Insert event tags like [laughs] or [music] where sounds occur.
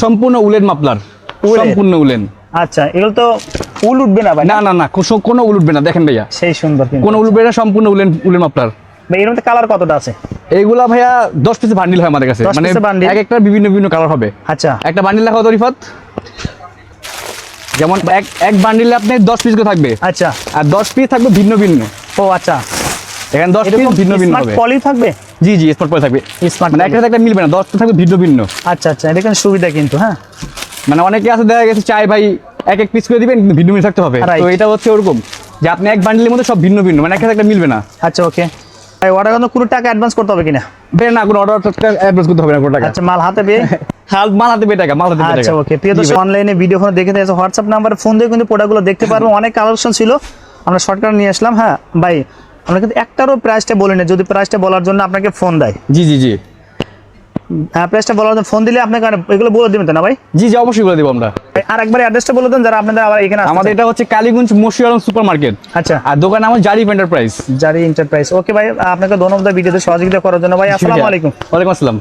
সম্পূর্ণ উলেন মাপলার সম্পূর্ণ উলেন। আচ্ছা এগুলো তো উল উঠবে না ভাই? না না না কোনো- উল উঠবে না দেখেন ভাইয়া। সেই সুন্দর কোনো উল উঠবে না সম্পূর্ণ উলেন উলেন মাপলার ভাই এর মধ্যে কালার কতটা আছে? এইগুলা ভাইয়া দশ পিসে বান্ডিল হয় আমাদের কাছে। মানে এক একটা বিভিন্ন বিভিন্ন কালার হবে। আচ্ছা। একটা বান্ডিল লেখা হতো রিফাত। যেমন এক এক বান্ডিলে আপনি দশ পিস করে থাকবে। আচ্ছা। আর দশ পিস থাকবে ভিন্ন ভিন্ন। ও আচ্ছা। এখানে দশ পিস এরকম ভিন্ন ভিন্ন স্মার্ট হবে। পলি থাকবে? জি জি স্পট পরে থাকবে। স্মার্ট মানে একটা একটা মিলবে না থাকবে ভিন্ন ভিন্ন। আচ্ছা আচ্ছা এটা কিন্তু সুবিধা কিন্তু হ্যাঁ। মানে অনেকে আছে দেখা গেছে চাই ভাই এক এক পিস করে দিবেন কিন্তু ভিন্ন ভিন্ন থাকতে হবে। তো এটা হচ্ছে ওরকম যে আপনি এক বান্ডিলের মধ্যে সব ভিন্ন ভিন্ন মানে একটা একটা মিলবে না। আচ্ছা ওকে ভাই অর্ডার কিন্তু কোনো টাকা অ্যাডভান্স করতে হবে কিনা? বের না কোনো অর্ডার অ্যাডভান্স করতে হবে না কোনো টাকা। আচ্ছা মাল হাতে পেয়ে? [laughs] মাল হাতে টাকা মাল হাতে আচ্ছা ওকে প্রিয় দর্শক অনলাইনে ভিডিও দেখে হোয়াটসঅ্যাপ নাম্বারে ফোন দিয়ে কিন্তু প্রোডাক্টগুলো দেখতে পারব। অনেক কালেকশন ছিল। আমরা শর্টকাট নিয়ে আসলাম হ্যাঁ। ভাই আমরা কিন্তু একটারও প্রাইসটা বলি না যদি প্রাইসটা বলার জন্য আপনাকে ফোন দেয়। জি জি জি। হ্যাঁ প্রাইসটা বলার জন্য ফোন দিলে আপনাকে এগুলো বলে দিবেন তো না ভাই? জি জি অবশ্যই বলে দেবো আমরা। আর একবার অ্যাড্রেসটা বলে দেন যারা আপনাদের আবার এখানে আমাদের এটা হচ্ছে কালীগঞ্জ মশিয়ারম সুপার মার্কেট আচ্ছা। আর দোকান আমার জারি এন্টারপ্রাইজ জারি এন্টারপ্রাইজ ওকে ভাই আপনাকে ধন্যবাদ ভিডিওতে সহযোগিতা করার জন্য। ভাই আসসালামু আলাইকুম। ওয়ালাইকুম আসসালাম।